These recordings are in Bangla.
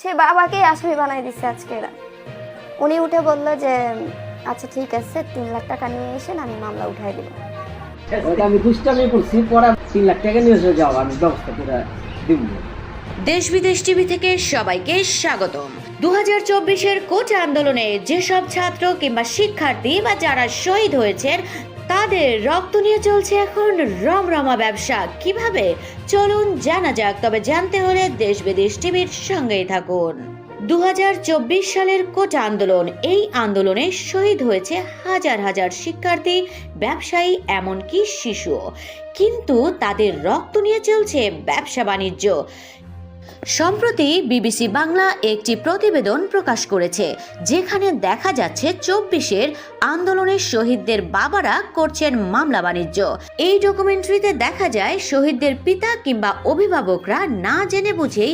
সে বাবাকেই আসামি বানাই দিচ্ছে আজকে এরা। উনি উঠে বলল যে আচ্ছা ঠিক আছে তিন লাখ টাকা নিয়ে এসেন আমি মামলা উঠাই দিব। আমি দুষ্টামি করছি পরে তিন লাখ টাকা নিয়ে এসে যাও আমি ব্যবস্থা করে দিব। দেশ বিদেশ টিভি থেকে সবাইকে স্বাগতম। দু হাজার চব্বিশের কোচ আন্দোলনে যেসব ছাত্র কিংবা শিক্ষার্থী বা যারা শহীদ হয়েছেন তাদের রক্ত নিয়ে চলছে এখন রমরমা ব্যবসা। কীভাবে? চলুন জানা যাক, তবে জানতে হলে দেশ বিদেশ টিভির সঙ্গেই থাকুন। দু হাজার চব্বিশ সালের কোটা আন্দোলন, এই আন্দোলনে শহীদ হয়েছে হাজার হাজার শিক্ষার্থী, ব্যবসায়ী, এমনকি শিশু। কিন্তু তাদের রক্ত নিয়ে চলছে ব্যবসা বাণিজ্য সম্প্রতি বিবিসি বাংলা একটি প্রতিবেদন প্রকাশ করেছে, যেখানে দেখা যাচ্ছে চব্বিশের আন্দোলনের শহীদদের বাবারা করছেন মামলা বাণিজ্য। এই ডকুমেন্টারিতে দেখা যায়, শহীদদের পিতা কিংবা অভিভাবকরা না জেনে বুঝেই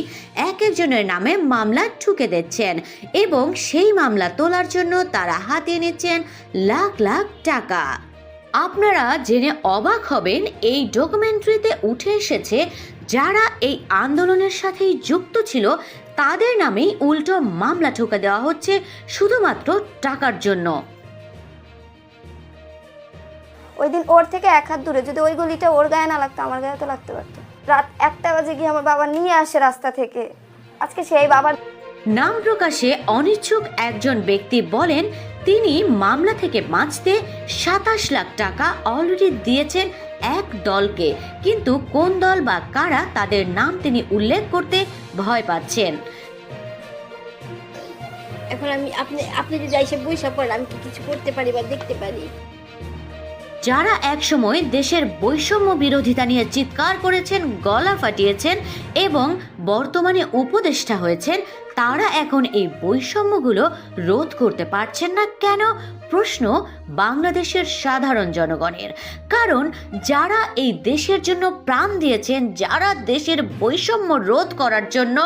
এক একজনের নামে মামলা ঠুকে দিচ্ছেন এবং সেই মামলা তোলার জন্য তারা হাতিয়ে নিচ্ছেন লাখ লাখ টাকা। আপনারা জেনে অবাক হবেন, এই ডকুমেন্টারিতে উঠে এসেছে যারা এই আন্দোলনের সাথেই যুক্ত ছিল তাদের নামেই উল্টো মামলা ঠোকা দেওয়া হচ্ছে শুধুমাত্র টাকার জন্য। ওই দিন ওর থেকে এক হাত দূরে যদি ওই গলিটা ওর গায়ে না লাগতো আমার গায়ে তো লাগতে পারতো। রাত একটা বাজে গিয়ে আমার বাবা নিয়ে আসে রাস্তা থেকে। আজকে সেই বাবার নাম প্রকাশে অনিচ্ছুক একজন ব্যক্তি বলেন তিনি মামলা থেকে বাঁচতে সাতাশ লাখ টাকা অলরেডি দিয়েছেন এক দলকে। কিন্তু কোন দল বা কারা তাদের নাম তিনি উল্লেখ করতে ভয় পাচ্ছেন? এখন আমি আপনি আপনি যদি এসে বৈশা পড়েন, আমি কি কিছু করতে পারি বা দেখতে পারি? যারা একসময় দেশের বৈষম্য বিরোধিতা নিয়ে চিৎকার করেছেন, গলা ফাটিয়েছেন এবং বর্তমানে উপদেষ্টা হয়েছেন, তারা এখন এই বৈষম্যগুলো রোধ করতে পারছেন না কেন? প্রশ্ন বাংলাদেশের সাধারণ জনগণের। কারণ যারা এই দেশের জন্য প্রাণ দিয়েছেন, যারা দেশের বৈষম্য রোধ করার জন্য,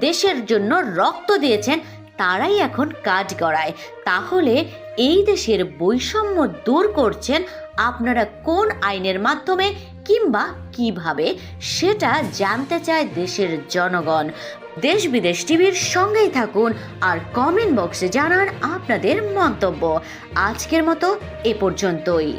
দেশের জন্য রক্ত দিয়েছেন, তারাই এখন কাজ করায় তাহলে এই দেশের বৈষম্য দূর করছেন আপনারা কোন আইনের মাধ্যমে কিংবা কীভাবে সেটা জানতে চায় দেশের জনগণ। দেশ বিদেশ টিভির সঙ্গেই থাকুন আর কমেন্ট বক্সে জানান আপনাদের মন্তব্য। আজকের মতো এ পর্যন্তই।